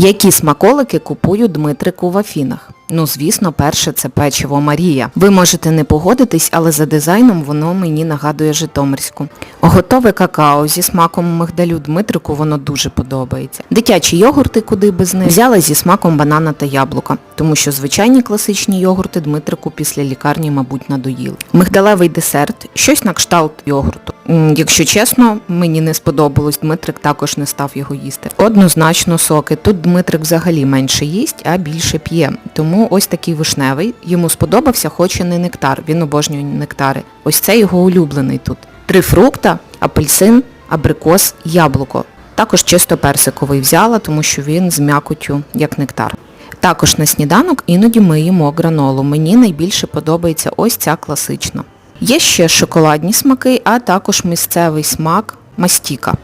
Які смаколики купую Дмитрику в Афінах? Ну, звісно, перше це печиво Марія. Ви можете не погодитись, але за дизайном воно мені нагадує Житомирську. Готове какао зі смаком мигдалю Дмитрику воно дуже подобається. Дитячі йогурти, куди без них, взяла зі смаком банана та яблука, тому що звичайні класичні йогурти Дмитрику після лікарні, мабуть, надоїли. Мигдалевий десерт, щось на кшталт йогурту. Якщо чесно, мені не сподобалось, Дмитрик також не став його їсти. Однозначно соки. Тут Дмитрик взагалі менше їсть, а більше п'є. Тому ось такий вишневий. Йому сподобався, хоч і не нектар. Він обожнює нектари. Ось це його улюблений тут. Три фрукта, апельсин, абрикос, яблуко. Також чисто персиковий взяла, тому що він з м'якотю, як нектар. Також на сніданок іноді ми їмо гранолу. Мені найбільше подобається ось ця класична. Є ще шоколадні смаки, а також місцевий смак мастіка.